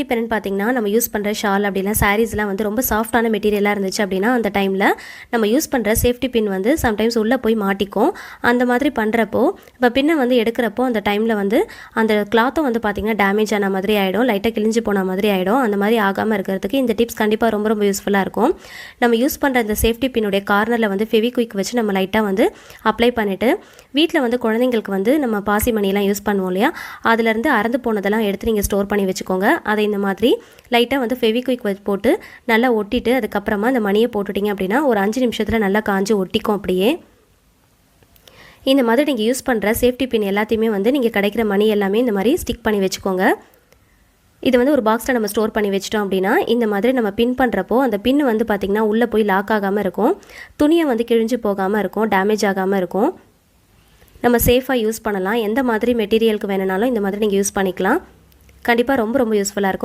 Tip என்னென்னு பார்த்தீங்கன்னா நம்ம யூஸ் பண்ணுற ஷால் அப்படிலாம் சாரீஸ்லாம் வந்து ரொம்ப சாஃப்டான மெட்டீரியலாக இருந்துச்சு அப்படின்னா அந்த டைமில் நம்ம யூஸ் பண்ணுற சேஃப்டி பின் வந்து சம்டைம்ஸ் உள்ளே போய் மாட்டிக்கும். அந்த மாதிரி பண்ணுறப்போ இப்போ பின்னை வந்து எடுக்கிறப்போ அந்த டைமில் வந்து அந்த கிளாத்தும் வந்து பார்த்திங்கன்னா டேமேஜ் ஆன மாதிரி ஆகிடும் லைட்டாக கிழிஞ்சு போன மாதிரி ஆகிடும் அந்த மாதிரி ஆகாமல் இருக்கிறதுக்கு இந்த டிப்ஸ் கண்டிப்பாக ரொம்ப ரொம்ப யூஸ்ஃபுல்லாக இருக்கும். நம்ம யூஸ் பண்ணுற இந்த சேஃப்டி பின்னுடைய கார்னரில் வந்து ஃபெவிக்விக் வச்சு நம்ம லைட்டாக வந்து அப்ளை பண்ணிவிட்டு வீட்டில் வந்து குழந்தைங்களுக்கு வந்து நம்ம பாசி மணிலாம் யூஸ் பண்ணுவோம் இல்லையா? அதுலேருந்து அறந்து போனதெல்லாம் எடுத்து நீங்கள் ஸ்டோர் பண்ணி வச்சுக்கோங்க. அதை இந்த மாதிரி லைட்டாக வந்து ஃபெவிக்விக் போட்டு நல்லா ஒட்டிட்டு அதுக்கப்புறமா அந்த மணியை போட்டுட்டிங்க அப்படின்னா ஒரு அஞ்சு நிமிஷத்தில் நல்லா காஞ்சி ஒட்டிக்கும் அப்படியே. இந்த மாதிரி நீங்கள் யூஸ் பண்ணுற சேஃப்டி பின் எல்லாத்தையுமே வந்து நீங்கள் கிடைக்கிற மணி எல்லாமே இந்த மாதிரி ஸ்டிக் பண்ணி வச்சுக்கோங்க. இது வந்து ஒரு பாக்ஸில் நம்ம ஸ்டோர் பண்ணி வச்சிட்டோம் அப்படின்னா இந்த மாதிரி நம்ம பின் பண்ணுறப்போ அந்த பின் வந்து பார்த்திங்கன்னா உள்ளே போய் லாக் ஆகாமல் இருக்கும். துணியை வந்து கிழிஞ்சு போகாமல் இருக்கும் டேமேஜ் ஆகாமல் இருக்கும். நம்ம சேஃபாக யூஸ் பண்ணலாம். எந்த மாதிரி மெட்டீரியலுக்கு வேணுனாலும் இந்த மாதிரி நீங்கள் யூஸ் பண்ணிக்கலாம். கண்டிப்பாக ரொம்ப ரொம்ப யூஸ்ஃபுல்லாக இருக்கும்.